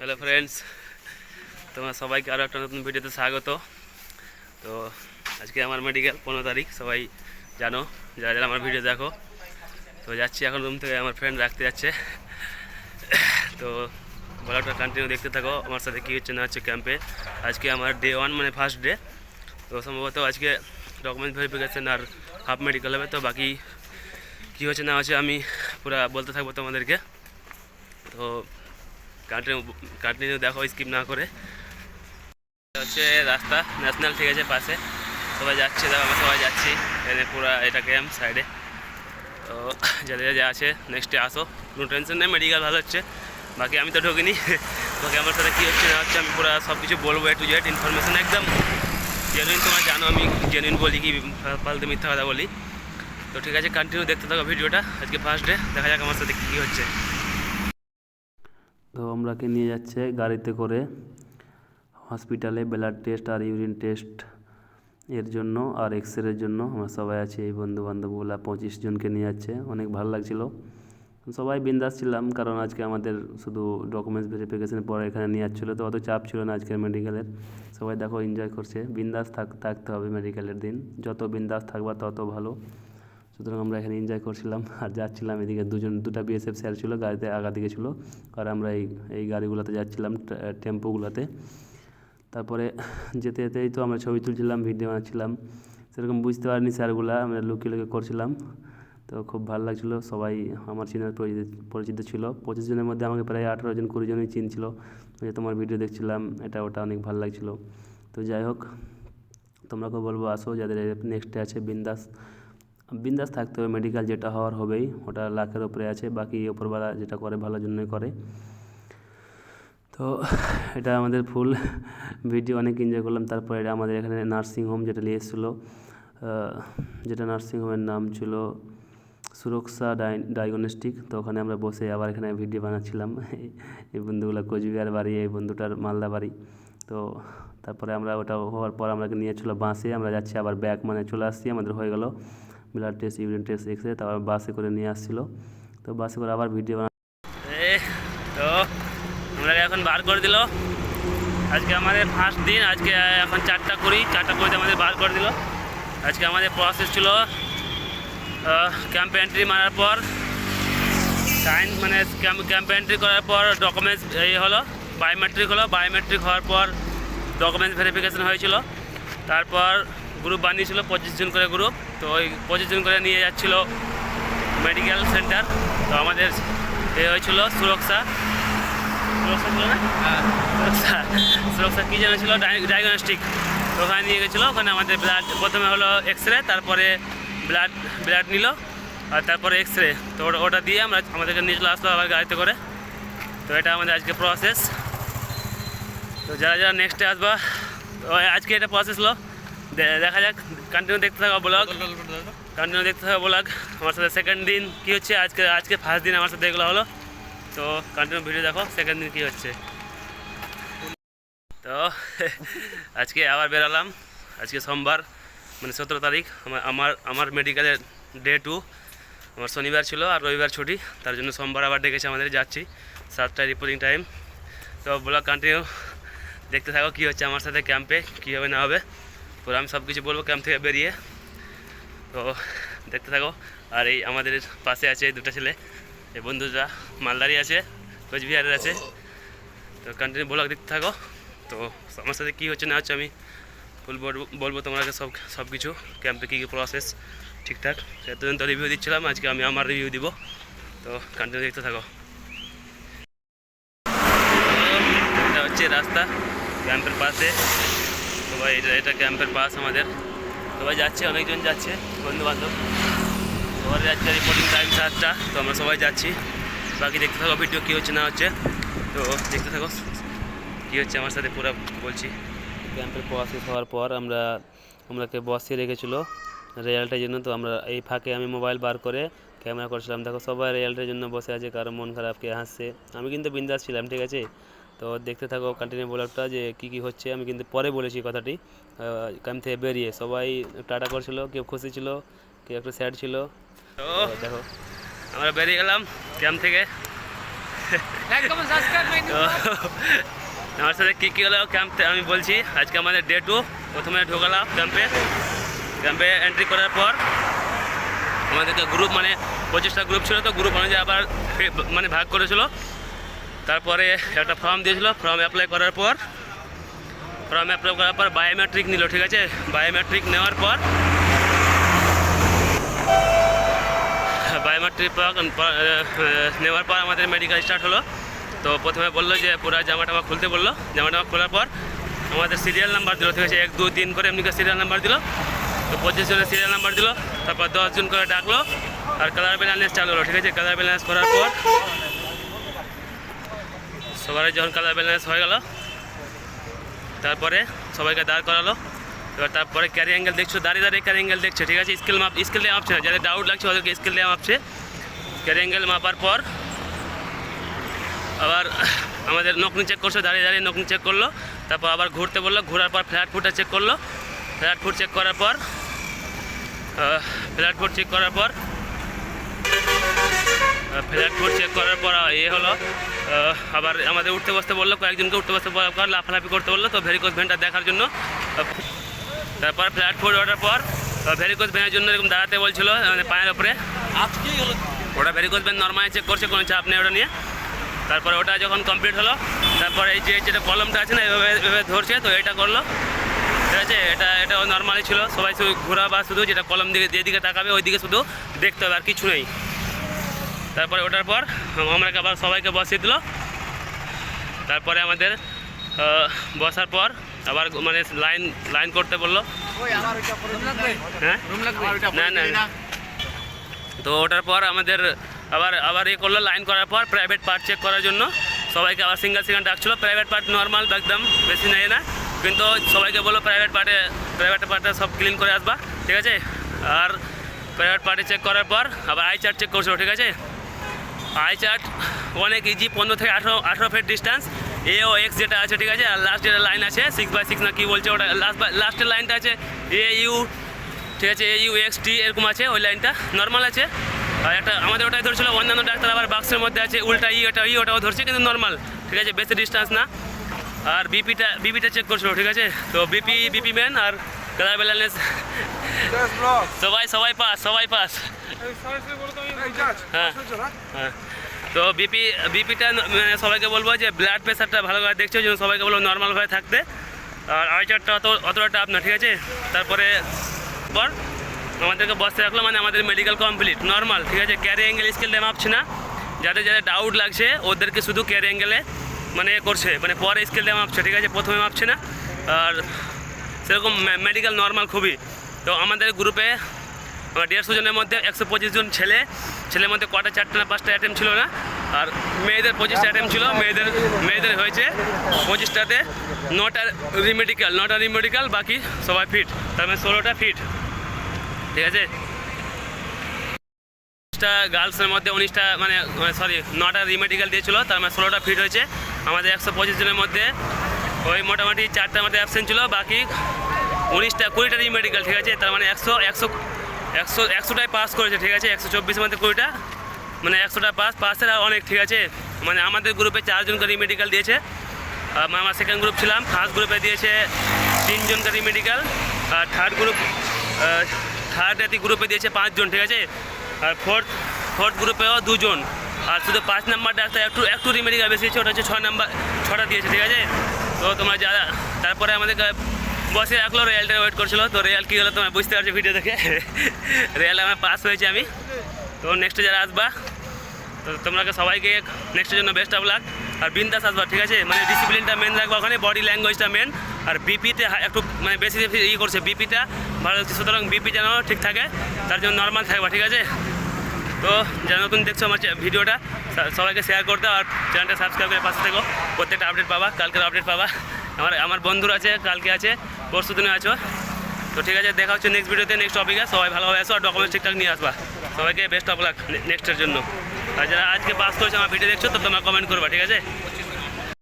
Hello friends তোমার সবাইকে আরও একটা নতুন ভিডিওতে স্বাগত। তো আজকে আমার মেডিকেল পনেরো তারিখ, সবাই জানো, যারা যারা আমার ভিডিও দেখো। তো যাচ্ছি এখন রুম থেকে, আমার ফ্রেন্ড রাখতে যাচ্ছে। তো ব্লগটা কন্টিনিউ দেখতে থাকো, আমার সাথে কী হচ্ছে না হচ্ছে ক্যাম্পে আজকে আমার ডে ওয়ান মানে ফার্স্ট ডে তো সম্ভবত আজকে ডকুমেন্ট ভেরিফিকেশন আর হাফ মেডিকেল হবে। তো বাকি কী হচ্ছে না হচ্ছে আমি পুরো বলতে থাকব তোমাদেরকে। তো কন্টিনিউ দেখো স্কিপ না করে। হচ্ছে রাস্তা ন্যাশনাল ঠিক আছে, পাশে। সবাই যাচ্ছে, দেখো, আমরা সবাই যাচ্ছি। এখানে পুরো এটা ক্যাম্প সাইডে তো যাদের যা আছে নেক্সটে আসো। কোনো টেনশন নেই মেডিকেল ভালো হচ্ছে। বাকি আমি তো ঢুকিনি। বাকি আমার সাথে কী হচ্ছে, না হচ্ছে, আমি পুরো সব কিছু বলব এ টু জেড ইনফরমেশন একদম জেনুইন তোমরা জানো, আমি জেনুইন বলি কি, ফালতু মিথ্যা কথা বলি। তো ঠিক আছে কন্টিনিউ দেখতে থাকো ভিডিওটা। আজকে ফার্স্ট ডে দেখা যাক আমার সাথে কী হচ্ছে। তো আমরাকে নিয়ে যাচ্ছে গাড়িতে করে। হসপিটালে ব্লাড টেস্ট আর ইউরিন টেস্ট এর জন্য আর এক্স রের জন্য। আমরা সবাই আছি এই বন্ধু বান্ধবগুলা পঁচিশ জনকে নিয়ে যাচ্ছে। অনেক ভালো লাগছিল। সবাই বিন্দাস ছিলাম, কারণ আজকে আমাদের শুধু ডকুমেন্টস ভেরিফিকেশনের পরে এখানে নিয়ে যাচ্ছিল, তো অত চাপ ছিল না আজকের মেডিকেলের সবাই দেখো এনজয় করছে। বিন্দাস থাক, থাকতে হবে মেডিকেলের দিন। যত বিন্দাস থাকবা তত ভালো। সুতরাং আমরা এখানে এনজয় করছিলাম, আর যাচ্ছিলাম এদিকে দুজন, দুটা বিএসএফ স্যার ছিল, গাড়িতে আগা দিকে ছিল আর আমরা এই এই গাড়িগুলোতে যাচ্ছিলাম টেম্পোগুলোতে। তারপরে যেতে যেতেই তো আমরা ছবি তুলছিলাম ভিডিও বানাচ্ছিলাম, সেরকম বুঝতে পারিনি স্যারগুলো, আমরা লুকিয়ে লুকিয়ে করছিলাম। তো খুব ভালো লাগছিল, সবাই আমার চিনার পরিচিত ছিল। পঁচিশ জনের মধ্যে আমাকে প্রায় আঠারো জন, কুড়ি জনই চিনছিল যে তোমার ভিডিও দেখছিলাম, এটা ওটা অনেক ভালো লাগছিল। তো যাই হোক তোমরাকে বলব, আসো, যাদের নেক্সটে আছে বিন্দাস। বিন্দাস থাকতে হবে মেডিকেল যেটা হওয়ার হবেই, ওটা লাখের ওপরে আছে, বাকি ওপরবেলা যেটা করে ভালোর জন্যই করে। তো এটা আমাদের ফুল ভিডিও অনেক এনজয় করলাম। তারপরে এটা আমাদের এখানে নার্সিং হোম যেটা নিয়ে এসেছিল যেটা নার্সিং হোমের নাম ছিল সুরক্ষা ডাই ডায়াগনস্টিক তো ওখানে আমরা বসে আবার এখানে ভিডিও বানাচ্ছিলাম, এই বন্ধুগুলো কোচবিহার বাড়ি, এই বন্ধুটার মালদা বাড়ি। তো তারপরে আমরা ওটা হওয়ার পর আমরা নিয়ে চলো বাসে, আমরা যাচ্ছি আবার ব্যাক মানে চলে আসছি, আমাদের হয়ে গেল blood test urine test X ray তারপর বাসে করে নিয়ে আসছিল। তো বাসে করে আবার ভিডিও বানা তো আমরা এখন বার করে দিল। আজকে আমাদের ফার্স্ট দিন, আজকে এখন চারটা কুড়ি, চারটা কুড়িতে আমাদের বার করে দিল। আজকে আমাদের প্রসেস ছিল ক্যাম্প এন্ট্রি মারার পর সাইন মানে ক্যাম্প ক্যাম্প এন্ট্রি করার পর ডকুমেন্টস এই হলো বায়োমেট্রিক হলো। বায়োমেট্রিক হওয়ার পর ডকুমেন্টস ভেরিফিকেশন হয়েছিল। তারপর গ্রুপ বানিয়েছিল পঁচিশ জন করে গ্রুপ। তো ওই পঁচিশ জন করে নিয়ে যাচ্ছিল মেডিকেল সেন্টার। তো আমাদের এ হয়েছিল সুরক্ষা। সুরক্ষা ছিল না? সুরক্ষা। সুরক্ষা কী যেন ছিল? ডায়াগনস্টিক। তো ওখানে নিয়ে গেছিল। ওখানে আমাদের ব্লাড প্রথমে হলো এক্স রে তারপরে ব্লাড ব্লাড নিল। আর তারপরে এক্স রে তো ওটা- দিয়ে আমরা আমাদেরকে নিয়ে চলে আসলো আবার গাড়িতে করে। তো এটা আমাদের আজকে প্রসেস তো যারা যারা নেক্সটে আসবা আজকে এটা প্রসেস হলো। দেখা যাক কন্টিনিউ দেখতে থাকো ব্লগ কন্টিনিউ দেখতে থাকো ব্লগ আমার সাথে সেকেন্ড দিন কী হচ্ছে? আজকে আজকে ফার্স্ট দিন আমার সাথে এগুলো হলো। তো কন্টিনিউ ভিডিও দেখো সেকেন্ড দিন কী হচ্ছে। তো আজকে আবার বেরালাম। আজকে সোমবার মানে সতেরো তারিখ। আমার আমার আমার মেডিকেলের ডে টু আমার শনিবার ছিল আর রবিবার ছুটি। তার জন্য সোমবার আবার ডেকেছে আমাদের যাচ্ছি। সাতটায় রিপোর্টিং টাইম তো ব্লগ কন্টিনিউ দেখতে থাকো কী হচ্ছে আমার সাথে ক্যাম্পে কী হবে না হবে। পুরো আমি সব কিছু বলব ক্যাম্প থেকে বেরিয়ে। তো দেখতে থাকো। আর এই আমাদের পাশে আছে এই দুটো ছেলে। এই বন্ধুরা মালদারি আছে, কোচবিহারের আছে। তো কন্টিনিউ ব্লগ দেখতে থাকো। তো আমার সাথে কী হচ্ছে না হচ্ছে আমি ফুল বলব বলব তোমাকে সব সব কিছু। ক্যাম্পে কী কী প্রসেস ঠিকঠাক। এতদিন তো রিভিউ দিচ্ছিলাম, আজকে আমি আমার রিভিউ দিব। তো কন্টিনিউ দেখতে থাকো। এটা হচ্ছে রাস্তা, ক্যাম্পের পাশে। সবাই এটা এটা ক্যাম্পের পাশ আমাদের। সবাই যাচ্ছে, অনেকজন যাচ্ছে বন্ধু বান্ধব সবার যাচ্ছে রিপোর্টিং টাইম সাতটা, তো আমরা সবাই যাচ্ছি। বাকি দেখতে থাকো ভিডিও কী হচ্ছে, না হচ্ছে। তো দেখতে থাকো, কী হচ্ছে আমার সাথে পুরো বলছি। ক্যাম্পের প্রসেস হওয়ার পর আমরা আমরাকে বসিয়ে রেখেছিলো রেজাল্টের জন্য। তো আমরা এই ফাঁকে আমি মোবাইল বার করে ক্যামেরা করছিলাম। দেখো, সবাই রেজাল্টের জন্য বসে আছে, কারও মন খারাপ, কে হাসছে। আমি কিন্তু বিন্দাস ছিলাম, ঠিক আছে? তো দেখতে থাকো কন্টিনিউ ব্লগটা যে কী কী হচ্ছে আমি কিন্তু পরে বলেছি কথাটি। ক্যাম্প থেকে বেরিয়ে সবাই টাটা করছিল কেউ খুশি ছিল কেউ একটু স্যাড ছিল। তো দেখো। আমরা বেরিয়ে গেলাম ক্যাম্প থেকে। লাইক কমেন্ট সাবস্ক্রাইব মাই তো আমার সাথে কী কী হলো ক্যাম্পে আমি বলছি আজকে আমাদের ডে টু প্রথমে ঢোকালাম ক্যাম্পে। ক্যাম্পে এন্ট্রি করার পর আমাদেরকে গ্রুপ মানে পঁচিশটা গ্রুপ ছিল তো গ্রুপ অনুযায়ী আবার মানে ভাগ করেছিল। তারপরে একটা ফর্ম দিয়েছিল ফর্ম অ্যাপ্লাই করার পর ফর্ম অ্যাপ্লাই করার পর বায়োমেট্রিক নিল, ঠিক আছে? বায়োমেট্রিক নেওয়ার পর বায়োমেট্রিক নেওয়ার পর আমাদের মেডিকেল স্টার্ট হলো। তো প্রথমে বলল যে পুরো জামা টামা খুলতে বলল। জামা টামা খোলার পর আমাদের সিরিয়াল নাম্বার দিল, ঠিক আছে? এক দু তিন করে এমনি সিরিয়াল নাম্বার দিল। তো পঁচিশ জনের সিরিয়াল নাম্বার দিল, তারপর দশ জন করে ডাকলো, আর কালার ব্যালেন্স চালু হলো, ঠিক আছে? কালার ব্যালেন্স করার পর সবার যখন কালার ব্যালেন্স হয়ে গেল, তারপরে সবাইকে দাঁড় করালো। এবার তারপরে ক্যারি অ্যাঙ্গেল দেখছ, দাঁড়িয়ে দাঁড়িয়ে ক্যারি অ্যাঙ্গেল দেখছে, ঠিক আছে? স্কেল মাপ স্কেল দিয়ে মাপছে না যাদের ডাউট লাগছে, ওদেরকে স্কেল দিয়ে মাপছে ক্যারি অ্যাঙ্গেল মাপার পর আবার আমাদের নকনি চেক করছে, দাঁড়িয়ে দাঁড়িয়ে নকনি চেক করল। তারপর আবার ঘুরতে বলল, ঘোরার পর ফ্ল্যাট ফুটটা চেক করল। ফ্ল্যাট ফুট চেক করার পর ফ্ল্যাট ফুট চেক করার পর ফ্ল্যাট ফুট চেক করার পর এ হলো আবার আমাদের উঠতে বসতে বলল কয়েকজনকে উঠতে বসতে বলার পর লাফালাফি করতে বলল তো ভেরিকোজ ভ্যানটা দেখার জন্য তারপর ফ্ল্যাট ফুট ওঠার পর ভেরিকোজ ভেনের জন্য এরকম দাঁড়াতে বলছিল মানে পায়ের ওপরে। ওটা ভেরিকোজ ভেন নর্মাল চেক করছে কোনো চাপ নেই ওটা নিয়ে। তারপরে ওটা যখন কমপ্লিট হলো তারপরে এই যে যেটা কলমটা আছে না এভাবে এভাবে ধরছে তো এটা করল। ঠিক আছে এটা এটা নর্মালি ছিল সবাই শুধু ঘোরা বা শুধু যেটা কলম দিকে যেদিকে তাকাবে ওই দিকে শুধু দেখতে হবে আর কিছু নেই। তারপরে ওটার পর আমাকে আবার সবাইকে বসিয়ে দিল। তারপরে আমাদের বসার পর আবার মানে লাইন লাইন করতে বলল। হ্যাঁ? না না। না। তো ওটার পর আমাদের আবার আবার ইয়ে করল লাইন করার পর প্রাইভেট পার্ট চেক করার জন্য। সবাইকে আবার সিঙ্গেল সিঙ্গেল ডাকছিলো। প্রাইভেট পার্ট নর্মাল একদম বেশি নেই না। কিন্তু সবাইকে বলল প্রাইভেট পার্টে প্রাইভেট পার্টে সব ক্লিন করে আসবা ঠিক আছে? আর প্রাইভেট পার্টে চেক করার পর আবার আই চার্ট চেক করছ ঠিক আছে? আই চার্ট অনেক ইজি পনেরো থেকে আঠেরো আঠেরো ফিট ডিস্টেন্স এ ও এক্স যেটা আছে, ঠিক আছে? আর লাস্ট যেটা লাইন আছে সিক্স বাই সিক্স না কি বলছে ওটা? লাস্ট লাস্টের লাইনটা আছে এ ইউ ঠিক আছে? এ ইউ এক্স টি এরকম আছে, ওই লাইনটা নর্মাল আছে। আর একটা, আমাদের ওটাই ধরছিল অন্যান্য ডাক্তার, আবার বাক্সের মধ্যে আছে, উল্টা ই ওটা ই ওটাও ধরছে, কিন্তু নর্মাল ঠিক আছে? বেশি ডিস্টেন্স না। আর বিপিটা বিপিটা চেক করছিল, ঠিক আছে? তো বিপি বিপি ম্যান আর কালার ব্যালেন্স সবাই সবাই পাস সবাই পাস হ্যাঁ হ্যাঁ তো বিপি বিপিটা মানে সবাইকে বলব যে ব্লাড প্রেশারটা ভালো করে দেখছ যেন সবাইকে বলব নর্মালভাবে থাকতে আর আইচারটা অত অতটা টাপ না ঠিক আছে তারপরে পর আমাদেরকে বসতে রাখল মানে আমাদের মেডিকেল কমপ্লিট নর্মাল ঠিক আছে ক্যারি অ্যাঙ্গেল স্কেল দিয়ে মাপছে না যাদের যাদের ডাউট লাগছে ওদেরকে শুধু ক্যারি অ্যাঙ্গেলে মানে এ করছে মানে পরে স্কেল দিয়ে মাপছে ঠিক আছে প্রথমে মাপছে না আর সেরকম মেডিকেল নর্মাল খুবই। তো আমাদের গ্রুপে দেড়শো জনের মধ্যে একশো পঁচিশ জন ছেলে। ছেলের মধ্যে কটা, চারটে না পাঁচটা অ্যাটেম ছিল না। আর মেয়েদের পঁচিশটা অ্যাটেম ছিল, মেয়েদের মেয়েদের হয়েছে পঁচিশটাতে। নটা রিমেডিক্যাল নটা রিমেডিক্যাল বাকি সবাই ফিট তার মানে ষোলোটা ফিট ঠিক আছে? উনিশটা গার্লসের মধ্যে উনিশটা মানে সরি নটা রিমেডিক্যাল দিয়েছিল, তার মানে ষোলোটা ফিট হয়েছে। আমাদের একশো পঁচিশ জনের মধ্যে ওই মোটামুটি চারটার মধ্যে অ্যাবসেন্ট ছিল, বাকি উনিশটা, কুড়িটা রিমেডিক্যাল ঠিক আছে? তার মানে একশো একশো একশো, একশোটাই পাস করেছে, ঠিক আছে? একশো চব্বিশের মধ্যে কুড়িটা মানে একশোটা পাস পাসের আর অনেক, ঠিক আছে? মানে আমাদের গ্রুপে চারজনকে রিমেডিক্যাল দিয়েছে। আমার সেকেন্ড গ্রুপ ছিলাম ফার্স্ট গ্রুপে দিয়েছে তিনজনকে রিমেডিক্যাল আর থার্ড গ্রুপ থার্ড এতি গ্রুপে দিয়েছে পাঁচজন, ঠিক আছে? আর ফোর্থ ফোর্থ গ্রুপেও দুজন। আর শুধু পাঁচ নাম্বার ডাক্তার একটু একটু রিমেডিক্যাল বেশি দিয়েছে, ওটা হচ্ছে ছয় নাম্বার, ছটা দিয়েছে, ঠিক আছে? তো তোমরা যারা তারপরে আমাদেরকে বসে রাখল রেয়ালটা ওয়েট করছিল। তো রেয়াল কী হলো তোমরা বুঝতে পারছ ভিডিও দেখে? রেয়াল আমার পাস হয়েছে আমি। তো নেক্সটে যারা আসবা, তো তোমরাকে সবাইকে নেক্সটের জন্য বেস্ট অফ লাক আর বিন্দাস আসবা, ঠিক আছে? মানে ডিসিপ্লিনটা মেন রাখবা ওখানে বডি ল্যাঙ্গুয়েজটা মেন আর বিপিতে একটু মানে বেশি বেশি ই করছে বিপিটা ভালো সুতরাং বিপি যেন ঠিক থাকে, তার জন্য নর্মাল থাকবা, ঠিক আছে? তো যারা নতুন দেখছ আমার ভিডিওটা সবাইকে শেয়ার করতে আর চ্যানেলটা সাবস্ক্রাইব করে পাশে থেকো। প্রত্যেকটা আপডেট পাবা, কালকের আপডেট পাবা। আমার আমার বন্ধুর আছে, কালকে আছে, পরশু দিনে আছো। তো ঠিক আছে, দেখা হচ্ছে নেক্সট ভিডিওতে নেক্সট টপিকে সবাই ভালোভাবে আসো আর ডকুমেন্টস ঠিকঠাক নিয়ে আসবা। সবাইকে বেস্ট অফ লাক নেক্সটের জন্য। আর যারা আজকে পাস করেছে আমার ভিডিও দেখছ, তো তোমরা কমেন্ট করবা, ঠিক আছে?